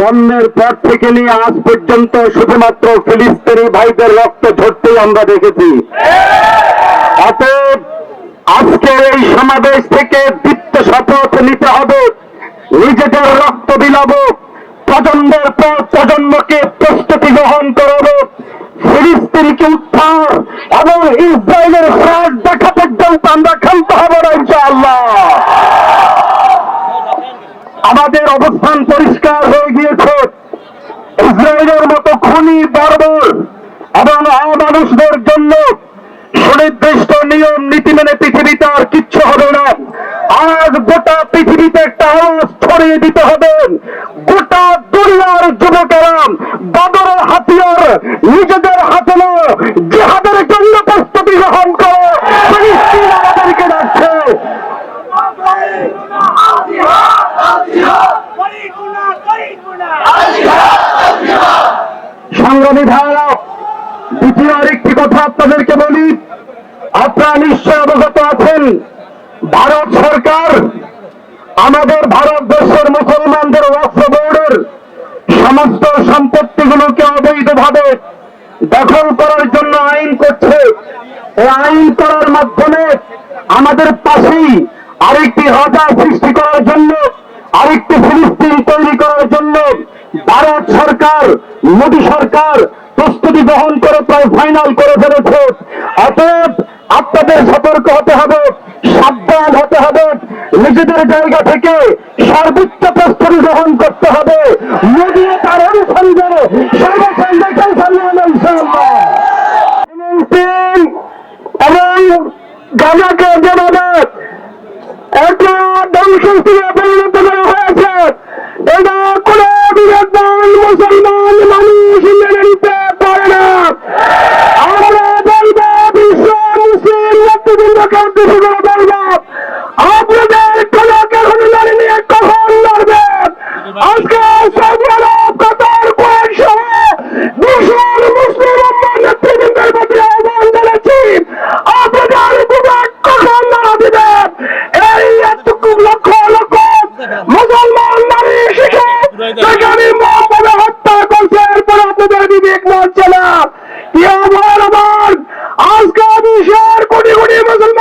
জন্মের পর থেকে নিয়ে আজ পর্যন্ত শুধুমাত্র ফিলিস্তিনি ভাইদের রক্ত ঝরতেই আমরা দেখেছি। অতএব আজকের এই সমাবেশ থেকে দীপ্ত শপথ নিতে হবে। নিজেদের রক্ত বিলাব। প্রজন্মের পর প্রজন্মকে প্রস্তুতি গ্রহণ করাবো। ফিলিস্তিনিকে উদ্ধার এবং ইসরায়েলের সাজ দেখা পর্যন্ত আমরা খেলতে হবে না, ইনশাআল্লাহ। আমাদের অবস্থান পরিষ্কার ইসরায়েলের মতো খুনি বারবর এবং মানুষদের জন্য সুনির্দিষ্ট নিয়ম, নীতি মেনে পৃথিবীতে আর কিচ্ছু হবে না। আজ গোটা পৃথিবীতে একটা আওয়াজ ছড়িয়ে দিতে হবে। গোটা দুনিয়ার যুবকেরা বদরের হাতিয়ার, নিজেদের হাতে জেহাদের জন্য প্রস্তুতি গ্রহণ করে ফিলিস্তিন আমাদেরকে ডাকছে সংগ্রামী ভাইরা দ্বিতীয় আরেকটি কথা আপনাদেরকে বলি। আপনারা নিশ্চয় অবগত আছেন, ভারত সরকার আমাদের ভারতবর্ষের মুসলমানদের ওয়াক্ফ বোর্ডের সমস্ত সম্পত্তিগুলোকে অবৈধভাবে দখল করার জন্য আইন করছে। এই আইন করার মাধ্যমে আমাদের পাশেই আরেকটি রাজা সৃষ্টি করার জন্য আরেকটি ফিলিস্তিন তৈরি করার জন্য ভারত সরকার, মোদী সরকার প্রস্তুতি গ্রহণ করে প্রায় ফাইনাল করে ফেলেছে। অতএব আপনাদের সতর্ক হতে হবে, সাবধান হতে হবে, নিজেদের জায়গা থেকে সর্বোচ্চ প্রস্তুতি গ্রহণ করতে হবে। মোদী তার অনুসন্ধানে সামনে এবং গাজাকে যেভাবে একটা ধ্বংসস্তূপে পরিণত করা হয়েছে, এটা কোন বিবেকবান মুসলমান মানুষ মেনে নিতে পারে না। আমরা বলব বিশ্ব মুসলিম আমাদের বিবেক নাথ জেলা আমার আজকে আমি শেয়ার কোটি কোটি মুসলমান